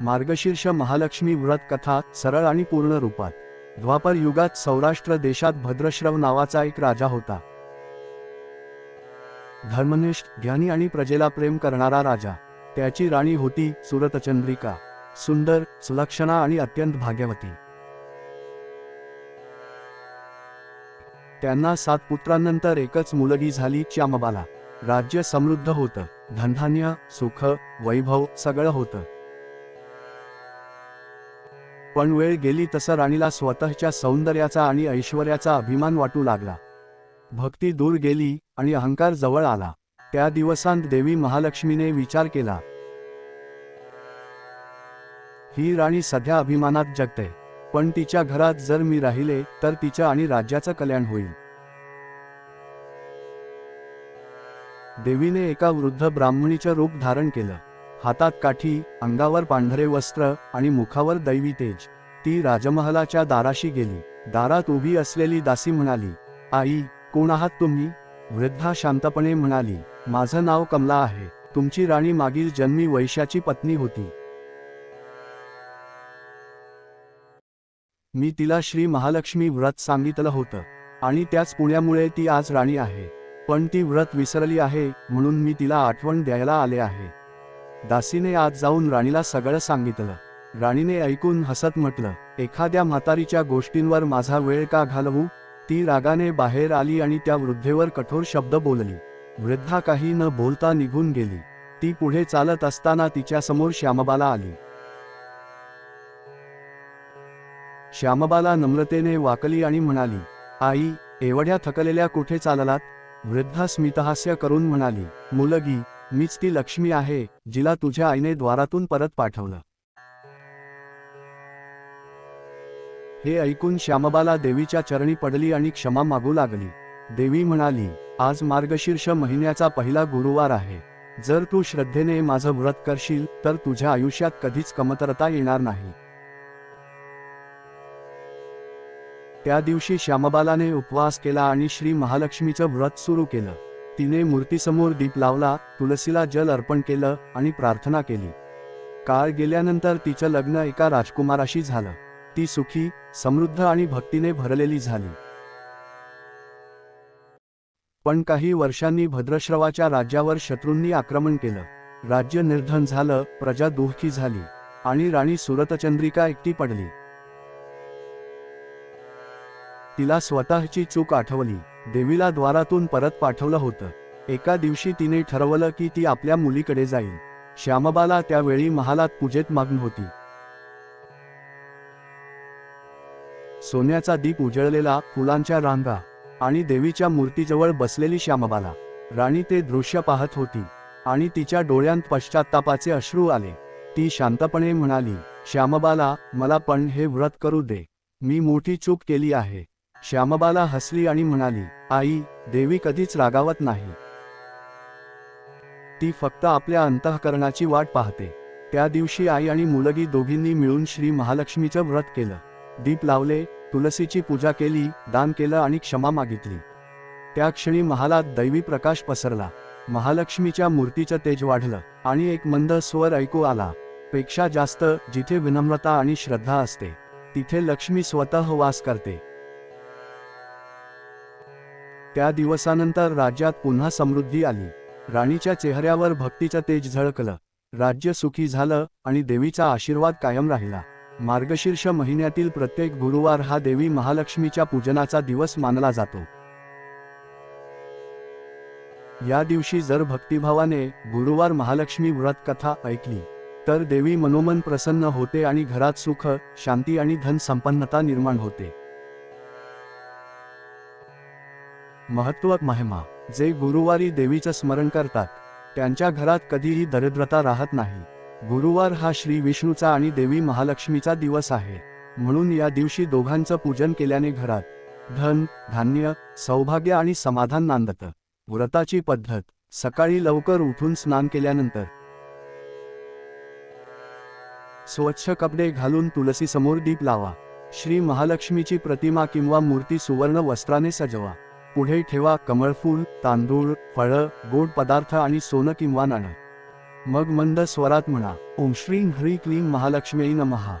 मार्गशीर्ष महालक्ष्मी व्रत कथा सरळ आणि पूर्ण रूपात. द्वापर युगात सौराष्ट्र देशात भद्रश्रव नावाचा एक राजा होता. धर्मनिष्ठ ज्ञानी आणि प्रजेला प्रेम करणारा राजा. त्याची राणी होती सुरतचंद्रिका. सुंदर सुलक्षणा आणि अत्यंत भाग्यवती. त्यांना सात पुत्रांनंतर एकच मुलगी झाली च्यामबाला राज्य समृद्ध होतं. धनधान्य सुख वैभव सगळं होतं. पण वेळ गेली तसं राणीला स्वतःच्या सौंदर्याचा आणि ऐश्वर्याचा अभिमान वाटू लागला. भक्ती दूर गेली आणि अहंकार जवळ आला. त्या दिवसांत देवी महालक्ष्मीने विचार केला. ही राणी सध्या अभिमानात जगते. पण तिच्या घरात जर मी राहिले तर तिच्या आणि राज्याचं कल्याण होईल. देवीने एका वृद्ध ब्राह्मणीचं रूप धारण केलं. हातात काठी अंगावर पांढरे वस्त्र आणि मुखावर दैवी तेज. ती राजमहालाच्या दाराशी गेली. दारात उभी असलेली दासी म्हणाली आई कोण आहात तुम्ही? वृद्धा शांतपणे म्हणाली माझं नाव कमला आहे. तुमची राणी मागील जन्मी वैशाची पत्नी होती. मी तिला श्री महालक्ष्मी व्रत सांगितलं होतं आणि त्याच पुण्यामुळे ती आज राणी आहे. पण ती व्रत विसरली आहे म्हणून मी तिला आठवण द्यायला आले आहे. दासीने आज जाऊन राणीला सगळं सांगितलं. राणीने ऐकून हसत म्हटलं एखाद्या म्हातारीच्या गोष्टींवर माझा वेळ का घालवू? ती रागाने बाहेर आली आणि त्या वृद्धेवर कठोर शब्द बोलली. वृद्धा काही न बोलता निघून गेली. ती पुढे चालत असताना तिच्यासमोर श्यामबाला आली. श्यामबाला नम्रतेने वाकली आणि म्हणाली आई एवढ्या थकलेल्या कुठे चाललात? वृद्धा स्मितहास्य करून म्हणाली मुलगी मीच ती लक्ष्मी आहे जिला तुझ्या आईने द्वारातून परत पाठवलं. हे ऐकून श्यामबाला देवीच्या चरणी पडली आणि क्षमा मागू लागली. देवी म्हणाली आज मार्गशीर्ष महिन्याचा पहिला गुरुवार आहे. जर तू श्रद्धेने माझं व्रत करशील तर तुझ्या आयुष्यात कधीच कमतरता येणार नाही. त्या दिवशी श्यामबालाने उपवास केला आणि श्री महालक्ष्मीचं व्रत सुरू केलं. तिने मूर्तीसमोर दीप लावला तुलसीला जल अर्पण केलं आणि प्रार्थना केली. काळ गेल्यानंतर तिचं लग्न एका राजकुमाराशी झालं. ती सुखी समृद्ध आणि भक्तीने भरलेली झाली. पण काही वर्षांनी भद्रश्रवाच्या राज्यावर शत्रूंनी आक्रमण केलं. राज्य निर्धन झालं प्रजा दुःखी झाली आणि राणी सुरतचंद्रिका एकटी पडली. तिला स्वतःची चूक आठवली. देवीला द्वारातून परत पाठवलं होतं. एका दिवशी तिने ठरवलं की ती आपल्या मुलीकडे जाईल. श्यामबाला त्यावेळी महालात पूजेत मग्न होती. सोन्याचा दीप उजळलेला फुलांच्या रांगा आणि देवीच्या मूर्तीजवळ बसलेली श्यामबाला. राणी ते दृश्य पाहत होती आणि तिच्या डोळ्यांत पश्चात्तापाचे अश्रू आले. ती शांतपणे म्हणाली श्यामबाला मला पण हे व्रत करू दे. मी मोठी चूक केली आहे. श्यामबाला हसली आणि म्हणाली आई देवी कधीच रागावत नाही. ती फक्त आपल्या अंतःकरणाची वाट पाहते. त्या दिवशी आई आणि मुलगी दोघींनी मिळून श्री महालक्ष्मीचं व्रत केलं. दीप लावले तुलसीची पूजा केली दान केलं आणि क्षमा मागितली. त्या क्षणी महालात दैवी प्रकाश पसरला. महालक्ष्मीच्या मूर्तीचं तेज वाढलं आणि एक मंद स्वर ऐकू आला. पेक्षा जास्त जिथे विनम्रता आणि श्रद्धा असते तिथे लक्ष्मी स्वतः वास करते. त्या दिवसानंतर राज्यात पुन्हा समृद्धी आली. राणीच्या चेहऱ्यावर भक्तीचं तेज झळकलं. राज्य सुखी झालं आणि देवीचा आशीर्वाद कायम राहिला. मार्गशीर्ष महिन्यातील प्रत्येक गुरुवार हा देवी महालक्ष्मीच्या पूजनाचा दिवस मानला जातो. या दिवशी जर भक्तिभावाने गुरुवार महालक्ष्मी व्रत कथा ऐकली तर देवी मनोमन प्रसन्न होते आणि घरात सुख शांती आणि धन संपन्नता निर्माण होते. महत्त्व महिमा जे गुरुवारी देवीचं स्मरण करतात. त्यांच्या घरात कधीही दरिद्रता राहत नाही. गुरुवार हा श्री विष्णूचा आणि देवी महालक्ष्मीचा दिवस आहे. म्हणून या दिवशी दोघांचं पूजन केल्याने घरात धन धान्य सौभाग्य आणि समाधान नांदतं. व्रताची पद्धत सकाळी लवकर उठून स्नान केल्यानंतर. स्वच्छ कपडे घालून तुलसी समोर दीप लावा. श्री महालक्ष्मीची प्रतिमा किंवा मूर्ती सुवर्ण वस्त्राने सजवा. पुढे ठेवा कमळफूल तांदूळ फळं गोड पदार्थ आणि सोनं किंवा नाणं मग मंद स्वरात म्हणा. ओम श्रीं ह्री क्लीं महालक्ष्मी नमहा